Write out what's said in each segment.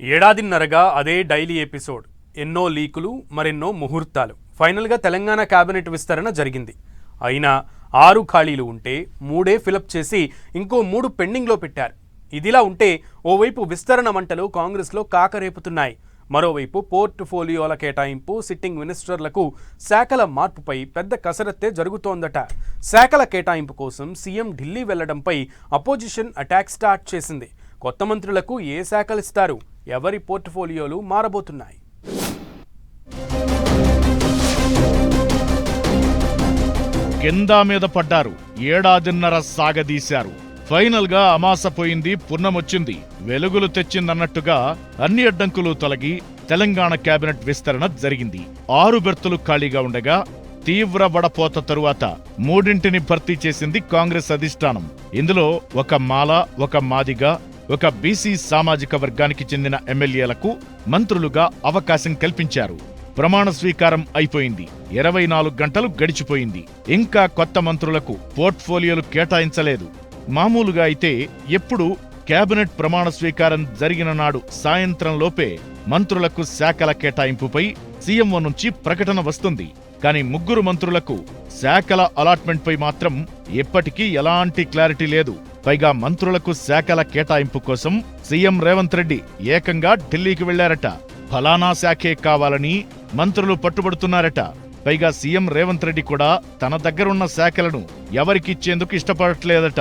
ఏడాదిన్నరగా అదే daily episode. ఎన్నో లీకులు మరెన్నో ముహూర్తాలు. ఫైనల్గా తెలంగాణ కేబినెట్ విస్తరణ జరిగింది. అయినా ఆరు ఖాళీలు ఉంటే మూడే ఫిలప్ చేసి ఇంకో మూడు పెండింగ్లో పెట్టారు. ఇదిలా ఉంటే ఓవైపు విస్తరణ మంటలు కాంగ్రెస్లో కాకరేపుతున్నాయి. మరోవైపు పోర్ట్ఫోలియోల కేటాయింపు సిట్టింగ్ మినిస్టర్లకు శాఖల మార్పుపై పెద్ద కసరత్తే జరుగుతోందట. శాఖల కేటాయింపు కోసం సీఎం ఢిల్లీ వెళ్ళడంపై అపోజిషన్ అటాక్ స్టార్ట్ చేసింది. కొత్త మంత్రులకు ఏ శాఖలు ఇస్తారు? ఎవరి పోర్ట్ఫోలియోలు మారబోతున్నాయి? కిందా మీద పడ్డారు. ఏడాదిన్నర సాగదీశారు. ఫైనల్గా అమాస పోయింది పున్నమొచ్చింది. వెలుగులు తెచ్చిందన్నట్టుగా అన్ని అడ్డంకులు తొలగి తెలంగాణ కేబినెట్ విస్తరణ జరిగింది. ఆరు బెర్తులు ఖాళీగా ఉండగా తీవ్ర వడపోత తరువాత మూడింటిని భర్తీ చేసింది కాంగ్రెస్ అధిష్టానం. ఇందులో ఒక మాల ఒక మాదిగ ఒక బీసీ సామాజిక వర్గానికి చెందిన ఎమ్మెల్యేలకు మంత్రులుగా అవకాశం కల్పించారు. ప్రమాణ స్వీకారం అయిపోయింది. ఇరవై నాలుగు గంటలు గడిచిపోయింది. ఇంకా కొత్త మంత్రులకు పోర్ట్ఫోలియోలు కేటాయించలేదు. మామూలుగా అయితే ఎప్పుడు కేబినెట్ ప్రమాణ స్వీకారం జరిగిన నాడు సాయంత్రంలోపే మంత్రులకు శాఖల కేటాయింపుపై సీఎంఓ నుంచి ప్రకటన వస్తుంది. కానీ ముగ్గురు మంత్రులకు శాఖల అలాట్మెంట్పై మాత్రం ఎప్పటికీ ఎలాంటి క్లారిటీ లేదు. పైగా మంత్రులకు శాఖల కేటాయింపు కోసం సీఎం రేవంత్ రెడ్డి ఏకంగా ఢిల్లీకి వెళ్ళారట. ఫలానా శాఖే కావాలని మంత్రులు పట్టుబడుతున్నారట. పైగా సీఎం రేవంత్ రెడ్డి కూడా తన దగ్గరున్న శాఖలను ఎవరికిచ్చేందుకు ఇష్టపడట్లేదట.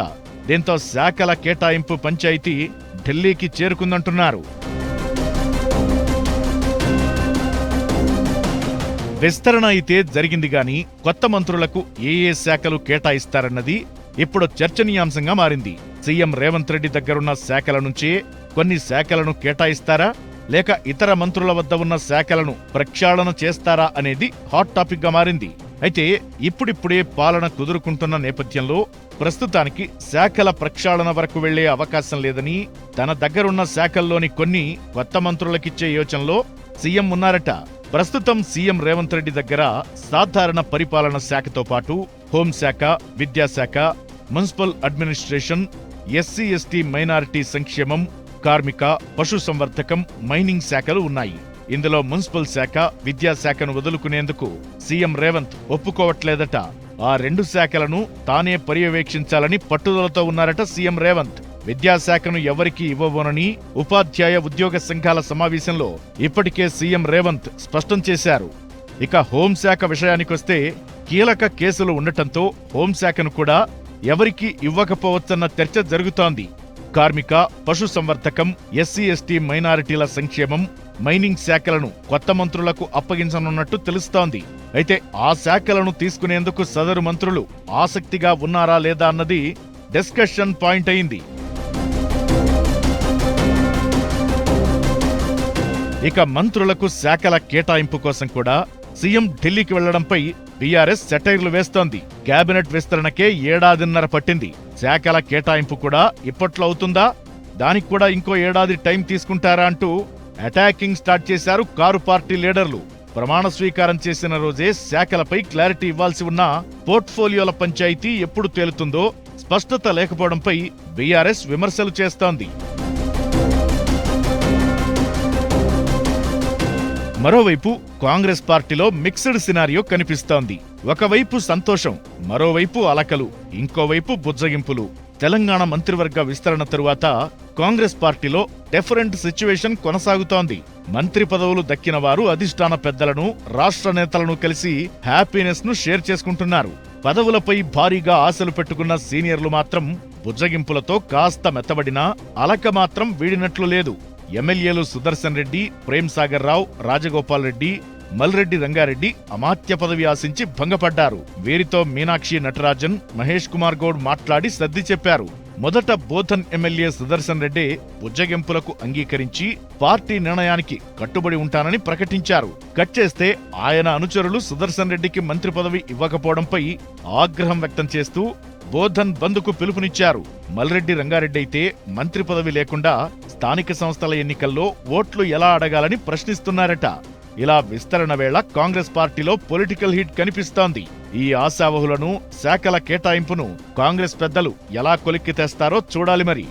దీంతో శాఖల కేటాయింపు పంచాయతీ ఢిల్లీకి చేరుకుందంటున్నారు. విస్తరణ అయితే జరిగింది గాని కొత్త మంత్రులకు ఏ ఏ శాఖలు కేటాయిస్తారన్నది ఇప్పుడు చర్చనీయాంశంగా మారింది. సీఎం రేవంత్ రెడ్డి దగ్గరున్న శాఖల నుంచి కొన్ని శాఖలను కేటాయిస్తారా? లేక ఇతర మంత్రుల వద్ద ఉన్న శాఖలను ప్రక్షాళన చేస్తారా అనేది హాట్ టాపిక్గా మారింది. అయితే ఇప్పుడిప్పుడే పాలన కుదురుకుంటున్న నేపథ్యంలో ప్రస్తుతానికి శాఖల ప్రక్షాళన వరకు వెళ్ళే అవకాశం లేదని తన దగ్గరున్న శాఖల్లోని కొన్ని కొత్త మంత్రులకిచ్చే యోచనలో సీఎం ఉన్నారట. ప్రస్తుతం సీఎం రేవంత్ రెడ్డి దగ్గర సాధారణ పరిపాలన శాఖతో పాటు హోంశాఖ విద్యాశాఖ municipal administration SC ST minority సంక్షేమం కార్మిక పశుసంవర్ధకం మైనింగ్ శాఖలు ఉన్నాయి. ఇందులో మున్సిపల్ శాఖ విద్యాశాఖను వదులుకునేందుకు సీఎం రేవంత్ ఒప్పుకోవట్లేదట. ఆ రెండు శాఖలను తానే పర్యవేక్షించాలని పట్టుదలతో ఉన్నారట సీఎం రేవంత్. విద్యాశాఖను ఎవరికి ఇవ్వబోనని ఉపాధ్యాయ ఉద్యోగ సంఘాల సమావేశంలో ఇప్పటికే సీఎం రేవంత్ స్పష్టం చేశారు. ఇక హోంశాఖ విషయానికొస్తే కీలక కేసులు ఉండటంతో హోంశాఖను కూడా ఎవరికి ఇవ్వకపోవచ్చన్న చర్చ జరుగుతోంది. కార్మిక పశు సంవర్ధకం ఎస్సీ ఎస్టీ మైనారిటీల సంక్షేమం మైనింగ్ శాఖలను కొత్త మంత్రులకు అప్పగించనున్నట్టు తెలుస్తోంది. అయితే ఆ శాఖలను తీసుకునేందుకు సదరు మంత్రులు ఆసక్తిగా ఉన్నారా లేదా అన్నది డిస్కషన్ పాయింట్ అయింది. ఇక మంత్రులకు శాఖల కేటాయింపు కోసం కూడా సీఎం ఢిల్లీకి వెళ్ళడంపై బీఆర్ఎస్ సెటైర్లు వేస్తోంది. కేబినెట్ విస్తరణకే ఏడాదిన్నర పట్టింది. శాఖల కేటాయింపు కూడా ఇప్పట్లో అవుతుందా? దానికి కూడా ఇంకో ఏడాది టైం తీసుకుంటారా అంటూ అటాకింగ్ స్టార్ట్ చేశారు కారు పార్టీ లీడర్లు. ప్రమాణ స్వీకారం చేసిన రోజే శాఖలపై క్లారిటీ ఇవ్వాల్సి ఉన్న పోర్ట్ఫోలియోల పంచాయతీ ఎప్పుడు తేలుతుందో స్పష్టత లేకపోవడంపై బీఆర్ఎస్ విమర్శలు చేస్తోంది. మరోవైపు కాంగ్రెస్ పార్టీలో మిక్స్డ్ సినారియో కనిపిస్తోంది. ఒకవైపు సంతోషం మరోవైపు అలకలు ఇంకోవైపు బుజ్జగింపులు. తెలంగాణ మంత్రివర్గ విస్తరణ తరువాత కాంగ్రెస్ పార్టీలో డిఫరెంట్ సిచ్యువేషన్ కొనసాగుతోంది. మంత్రి పదవులు దక్కిన వారు అధిష్టాన పెద్దలను రాష్ట్ర నేతలను కలిసి హ్యాపీనెస్ను షేర్ చేసుకుంటున్నారు. పదవులపై భారీగా ఆశలు పెట్టుకున్న సీనియర్లు మాత్రం బుజ్జగింపులతో కాస్త మెత్తబడినా అలక మాత్రం వీడినట్లు లేదు. ఎమ్మెల్యేలు సుదర్శన్ రెడ్డి ప్రేమ్ సాగర్ రావు రాజగోపాల్ రెడ్డి మల్రెడ్డి రంగారెడ్డి అమాత్య పదవి ఆశించి భంగపడ్డారు. వీరితో మీనాక్షి నటరాజన్ మహేష్ కుమార్ గౌడ్ మాట్లాడి సర్ది చెప్పారు. మొదట బోధన్ ఎమ్మెల్యే సుదర్శన్ రెడ్డి ఉజ్జగింపులకు అంగీకరించి పార్టీ నిర్ణయానికి కట్టుబడి ఉంటానని ప్రకటించారు. కట్ చేస్తే ఆయన అనుచరులు సుదర్శన్ రెడ్డికి మంత్రి పదవి ఇవ్వకపోవడంపై ఆగ్రహం వ్యక్తం చేస్తూ బోధన్ బంద్కు పిలుపునిచ్చారు. మల్రెడ్డి రంగారెడ్డి అయితే మంత్రి పదవి లేకుండా స్థానిక సంస్థల ఎన్నికల్లో ఓట్లు ఎలా అడగాలని ప్రశ్నిస్తున్నారట. ఇలా విస్తరణ వేళ కాంగ్రెస్ పార్టీలో పొలిటికల్ హిట్ కనిపిస్తోంది. ఈ ఆశావహులను శాఖల కేటాయింపును కాంగ్రెస్ పెద్దలు ఎలా కొలిక్కి తెస్తారో చూడాలి మరి.